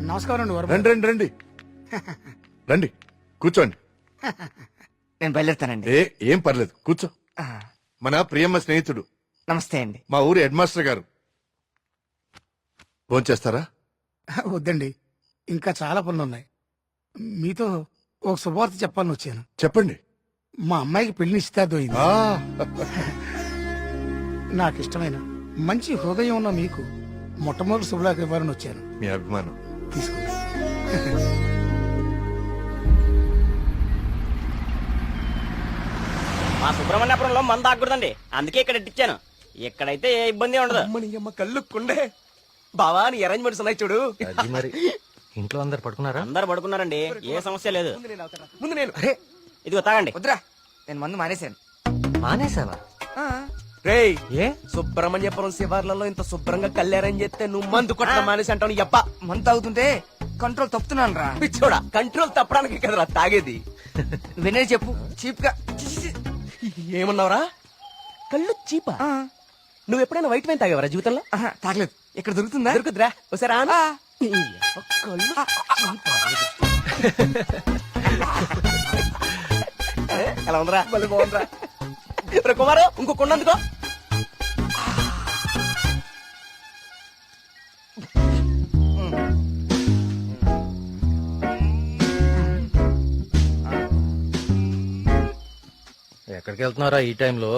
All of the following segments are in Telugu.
నమస్కారం అండి రండి రండి రండి. రండి కూర్చోండి. నేను బయలుదేరుతానండి. ఏ ఏం పర్లేదు కూర్చో. మన ప్రియమ్మ స్నేహితుడు. నమస్తే అండి. మా ఊరి హెడ్ మాస్టర్ గారు భోంచేస్తారా వద్దండి ఇంకా చాలా పనులు ఉన్నాయి. మీతో ఒక శుభవార్త చెప్పాలని వచ్చాను. చెప్పండి. మా అమ్మాయికి పెళ్ళి నిశ్చితార్థమైంది. నాకు ఇష్టమైన మంచి హృదయం ఉన్న మీకు మొట్టమొదటి శుభలాకి ఇవ్వాలని వచ్చాను. మీ అభిమానం. తీసుకో మా సుబ్రహ్మణ్యపురంలో మంద ఆకూడదండి అందుకే ఇక్కడ ఇట్టించాను ఇక్కడైతే ఏ ఇబ్బంది ఉండదు. అమ్మని అమ్మ కళ్ళు కుండే. బావా నీ అరేంజ్మెంట్స్ ఉన్నాయి చూడు. అది మరి. ఇంట్లో అందరు పడుకున్నారా? అందరు పడుకున్నారండి. ఏ సమస్య లేదు. ముందు నేను అవుతాను. ముందు నేను. అరే. ఇదిగో తాగండి. వద్దురా. నేను మందు మానేశాను. మానేసావా ఆ, రేయ్ ఏ? సుబ్రహ్మణ్యపురం శివార్లలో ఇంత శుభ్రంగా కళ్యాణం చేస్తే నువ్వు మందు కొట్టడం మానేసి అంటావు. అబ్బా మందు తాగుతుంటే కంట్రోల్ తప్పుతున్నాను రా. పిచ్చోడా కంట్రోల్ తప్పడానికి కదరా తాగేది. వినే చెప్పు చీప్గా. ఏమన్నావురా? కళ్ళు చీపా? నువ్వు ఎప్పుడైనా వైట్ వైన్ తాగేవరా జీవితంలో? తాగలేదు. ఇక్కడ దొరుకుతుందా? దొరుకుతురా ఒకసారి ఆను. కళ్ళు ఎలా ఉందిరా? మళ్ళీ బాగుందిరా. రే కుమారు ఇంకో కొండందుకో. ఎక్కడికి వెళ్తున్నారా ఈ టైంలో?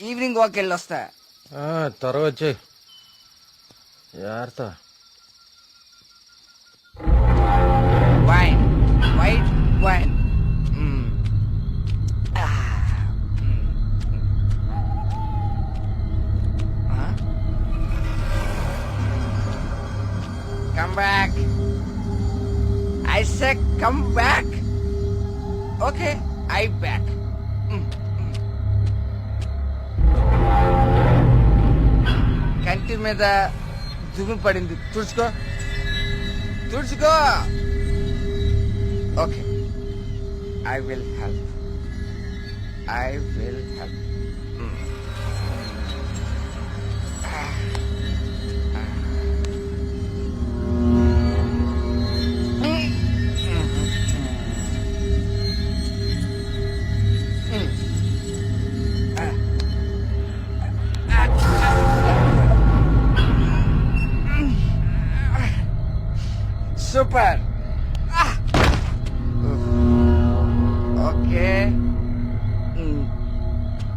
ఈవినింగ్ వాక్ వెళ్ళి వస్తా ఆ, త్వరగా వచ్చి జాగ్రత్త. కంటి మీద దుమ్ము పడింది. తుడుచుకో. తుడుచుకో. Okay I will help I will help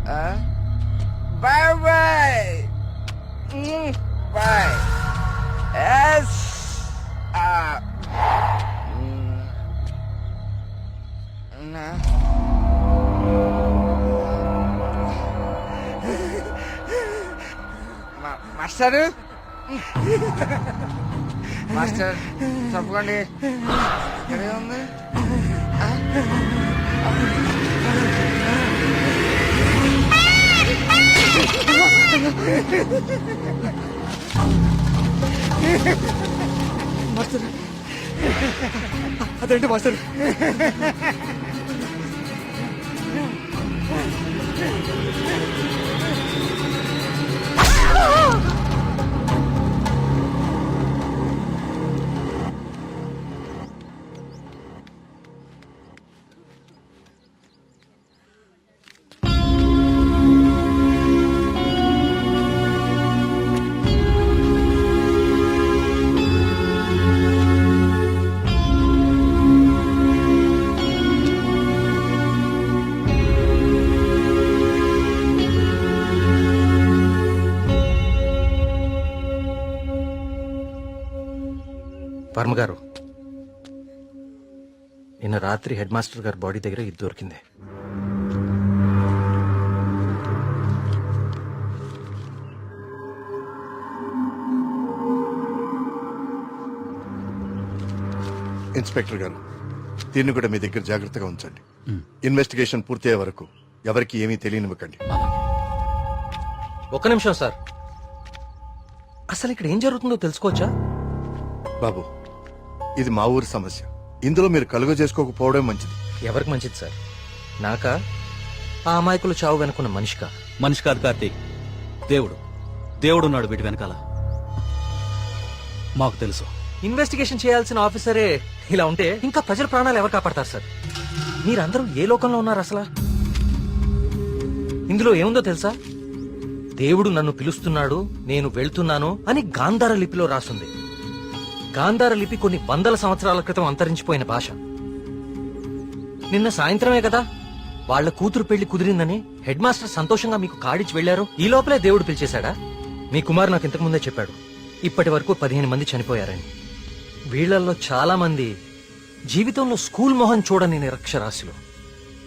bye bye bye yes master master తప్పకండి. ఇక్కడే మాస్టర్. అదేంటి మాస్టర్? వర్మ గారు నిన్న రాత్రి హెడ్ మాస్టర్ గారి బాడీ దగ్గర ఇది దొరికింది. ఇన్స్పెక్టర్ గారు దీన్ని కూడా మీ దగ్గర జాగ్రత్తగా ఉంచండి. ఇన్వెస్టిగేషన్ పూర్తయ్యే వరకు ఎవరికి ఏమీ తెలియనివ్వకండి. ఒక్క నిమిషం సార్. అసలు ఇక్కడ ఏం జరుగుతుందో తెలుసుకోవచ్చా? బాబు ఇది మా ఊరి సమస్య. ఇందులో మీరు కలుగ చేసుకోకపోవడం మంచిది. ఎవరికి మంచిది సార్? నాకా? ఆ అమాయకులు చావు వెనుకున్న మనిషికా? మనిషి కాదు కార్తీక్. దేవుడు. దేవుడున్నాడు వీటి వెనకాల. మాకు తెలుసు. ఇన్వెస్టిగేషన్ చేయాల్సిన ఆఫీసరే ఇలా ఉంటే ఇంకా ప్రజల ప్రాణాలు ఎవరు కాపాడతారు సార్? మీరందరూ ఏ లోకంలో ఉన్నారు అసలు? ఇందులో ఏముందో తెలుసా? దేవుడు నన్ను పిలుస్తున్నాడు నేను వెళ్తున్నాను అని గాంధార లిపిలో రాసుంది. గాంధార లిపి కొన్ని వందల సంవత్సరాల క్రితం అంతరించిపోయిన భాష. నిన్న సాయంత్రమే కదా? వాళ్ళ కూతురు పెళ్ళి కుదిరిందని హెడ్ మాస్టర్ సంతోషంగా మీకు కాడిచి వెళ్ళారు ఈ లోపలే దేవుడు పిలిచేశాడా? మీ కుమారు నాకు ఇంతకు ముందే చెప్పాడు. ఇప్పటి వరకు పదిహేను మంది చనిపోయారని. వీళ్ళల్లో చాలా మంది జీవితంలో స్కూల్ మొహం చూడని నిరక్షరాశులు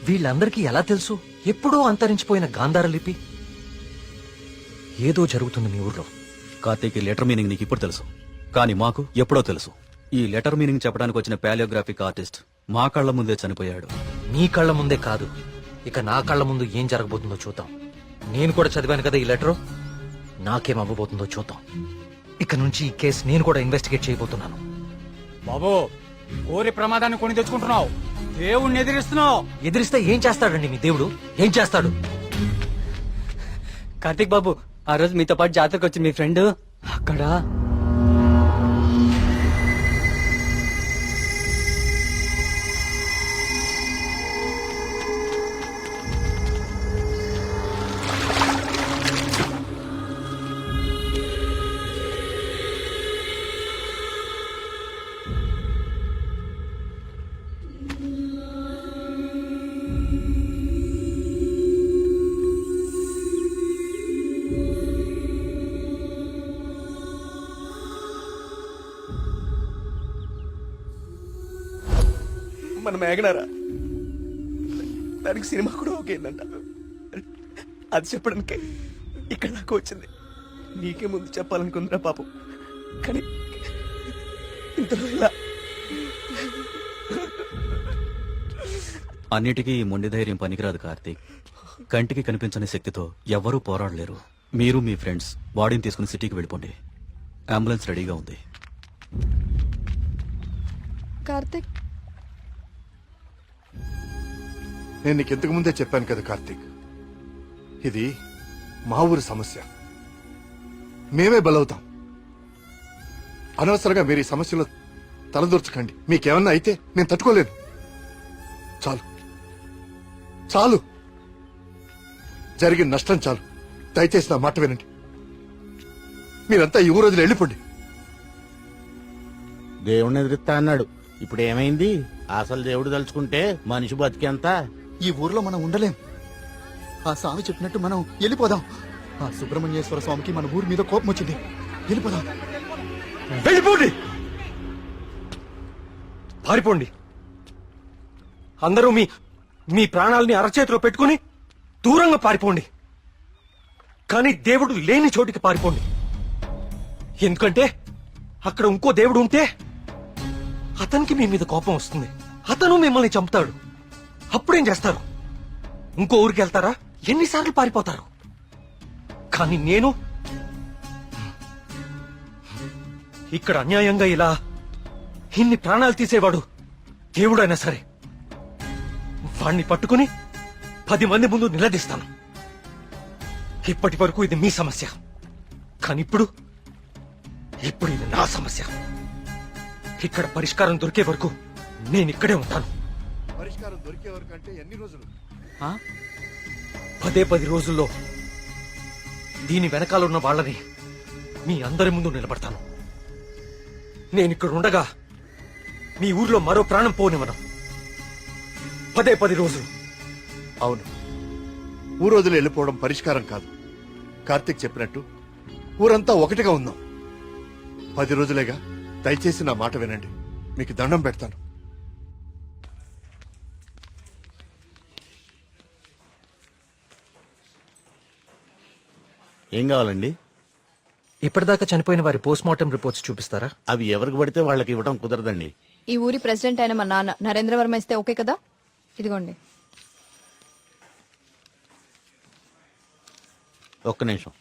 వీళ్ళందరికీ ఎలా తెలుసు? ఎప్పుడో అంతరించిపోయిన గాంధార లిపి? ఏదో జరుగుతుంది మీ ఊర్లో. కార్తీక్ లెటర్ మీనింగ్ నీకు ఇప్పుడు తెలుసు. కానీ మాకు ఎప్పుడో తెలుసు. ఈ లెటర్ మీనింగ్ చెప్పడానికి వచ్చిన పాలియోగ్రాఫిక్ ఆర్టిస్ట్ మా కళ్ళ ముందే చనిపోయాడు. మీ కళ్ళ ముందే కాదు. ఇక నా కళ్ళ ముందు ఏం జరగబోతుందో చూద్దాం. నేను కూడా చదివాను కదా ఈ లెటరు? నాకేం అవ్వబోతుందో చూద్దాం. ఇక నుంచి ఈ కేసు నేను కూడా ఇన్వెస్టిగేట్ చేయబోతున్నాను. బాబు ఊరి ప్రమాదాన్ని కొని తెచ్చుకుంటున్నావు. దేవుణ్ణి ఎదిరిస్తున్నావు. ఎదిరిస్తే ఏం చేస్తాడండి మీ దేవుడు? ఏం చేస్తాడు? కార్తిక్ బాబు ఆ రోజు మీతో పాటు జాతరకు వచ్చింది మీ ఫ్రెండ్. అక్కడ మన మేఘనారా దానికి సినిమా కూడా ఓకేందంట. అది చెప్పడానికి ఇక్కడ దాకా వచ్చింది. నీకే ముందు చెప్పాలనుకుందిరా పాపం కానీ ఇంతలో ఇలా అన్నిటికీ ఈ మొండి ధైర్యం పనికిరాదు కార్తీక్ కంటికి కనిపించని శక్తితో ఎవ్వరూ పోరాడలేరు. మీరు మీ ఫ్రెండ్స్ బాడీని తీసుకుని సిటీకి వెళ్ళిపోండి. అంబులెన్స్ రెడీగా ఉంది. కార్తిక్ నేను నీకు ఇంతకు ముందే చెప్పాను కదా కార్తీక్. ఇది మా ఊరి సమస్య. మేమే బలవుతాం. అనవసరంగా మీరు ఈ సమస్యలో తలదూర్చకండి. మీకేమన్నా అయితే నేను తట్టుకోలేను. చాలు. చాలు. జరిగిన నష్టం చాలు. దయచేసి నా మాట వినండి. మీరంతా ఈ ఊరోజులు వెళ్ళిపోండి. దేవుణ్ణి ఎదురుతా అన్నాడు. ఇప్పుడు ఏమైంది అసలు దేవుడు తలుచుకుంటే మనిషి బతికేంత? ఈ ఊర్లో మనం ఉండలేం. ఆ స్వామి చెప్పినట్టు మనం వెళ్ళిపోదాం. ఆ సుబ్రహ్మణ్యేశ్వర స్వామికి మన ఊరి మీద కోపం వచ్చింది. వెళ్ళిపోదాం. వెళ్ళిపోండి. పారిపోండి. అందరూ మీ మీ ప్రాణాలని అరచేతిలో పెట్టుకుని దూరంగా పారిపోండి. కానీ దేవుడు లేని చోటికి పారిపోండి. ఎందుకంటే అక్కడ ఇంకో దేవుడు ఉంటే అతనికి మీ మీద కోపం వస్తుంది. అతను మిమ్మల్ని చంపుతాడు. అప్పుడేం చేస్తారు? ఇంకో ఊరికి వెళ్తారా? ఎన్నిసార్లు పారిపోతారు? కానీ నేను ఇక్కడ అన్యాయంగా ఇలా ఇన్ని ప్రాణాలు తీసేవాడు దేవుడైనా సరే. వాణ్ణి పట్టుకుని పది మంది ముందు నిలదీస్తాను. ఇప్పటి వరకు ఇది మీ సమస్య. కానీ ఇప్పుడు ఇప్పుడు ఇది నా సమస్య. ఇక్కడ పరిష్కారం దొరికే వరకు నేను ఇక్కడే ఉంటాను. పరిష్కారం దొరికే వరకు అంటే ఎన్ని రోజులు? పదే పది రోజుల్లో దీని వెనకాల ఉన్న వాళ్ళని మీ అందరి ముందు నిలబడతాను. నేను ఇక్కడ ఉండగా మీ ఊర్లో మరో ప్రాణం పోనివ్వను. పదే పది రోజులు. అవును. ఊరు వదిలి వెళ్ళిపోవడం పరిష్కారం కాదు. కార్తీక్ చెప్పినట్టు ఊరంతా ఒకటిగా ఉందాం. పది రోజులేగా దయచేసి నా మాట వినండి. మీకు దండం పెడతాను. ఏం కావాలండి? ఇప్పటిదాకా చనిపోయిన వారి పోస్ట్ మార్టం రిపోర్ట్స్ చూపిస్తారా? అవి ఎవరికి పడితే వాళ్ళకి ఇవ్వడం కుదరదండి. ఈ ఊరి ప్రెసిడెంట్ అయిన మా నాన్న నరేంద్ర వర్మ ఇస్తే ఓకే కదా? ఇదిగోండి. ఒక్క నిమిషం.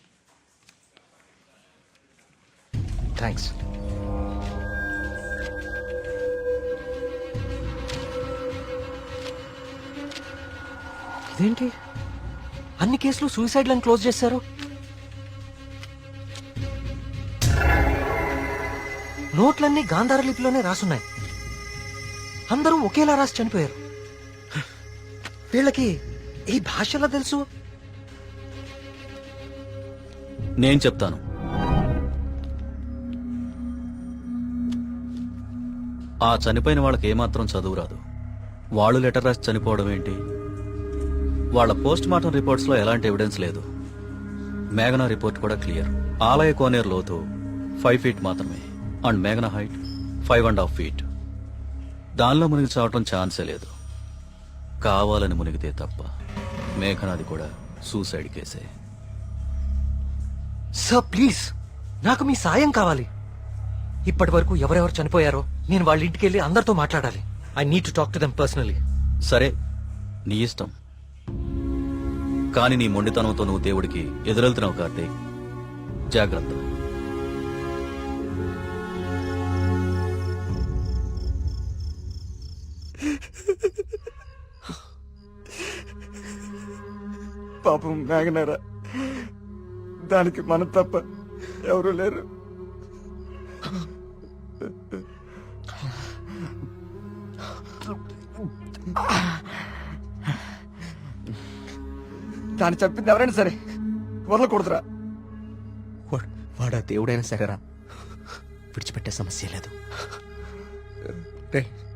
థ్యాంక్స్ ఇదేంటి? అన్ని కేసులు సూసైడ్లను క్లోజ్ చేశారు? నోట్లన్నీ గాంధార లిపిలోనే రాసున్నాయి. అందరూ ఒకేలా రాసి చనిపోయారు. వీళ్ళకి ఈ భాషలో తెలుసు? నేను చెప్తాను. ఆ చనిపోయిన వాళ్ళకి ఏమాత్రం చదువు రాదు. వాళ్ళు లెటర్ రాసి చనిపోవడం ఏంటి? వాళ్ళ పోస్ట్ మార్టం రిపోర్ట్స్లో ఎలాంటి ఎవిడెన్స్ లేదు. మేఘనా రిపోర్ట్ కూడా క్లియర్. ఆలయ కోనేరు లోతు ఫైవ్ ఫీట్ మాత్రమే. అండ్ మేఘనా height five and half feet. దానిలో మునిగి చావటం ఛాన్సే లేదు. కావాలని మునిగితే తప్ప మేఘనాది కూడా సూసైడ్ కేసే. సార్ ప్లీజ్ నాకు మీ సాయం కావాలి. ఇప్పటి వరకు ఎవరెవరు చనిపోయారో నేను వాళ్ళ ఇంటికి వెళ్ళి అందరితో మాట్లాడాలి. I need to talk to them personally సరే నీ ఇష్టం. కానీ నీ మొండితనంతో నువ్వు దేవుడికి ఎదురెళ్తున్నావు కార్తీక్. జాగ్రత్త. పాపం మేఘనారా. దానికి మనం తప్ప ఎవరు లేరు. దాన్ని చెప్పింది ఎవరైనా సరే వదలకూడదురా. వాడు- వాడా దేవుడైనా సరేరా. విడిచిపెట్టే సమస్య లేదు. రే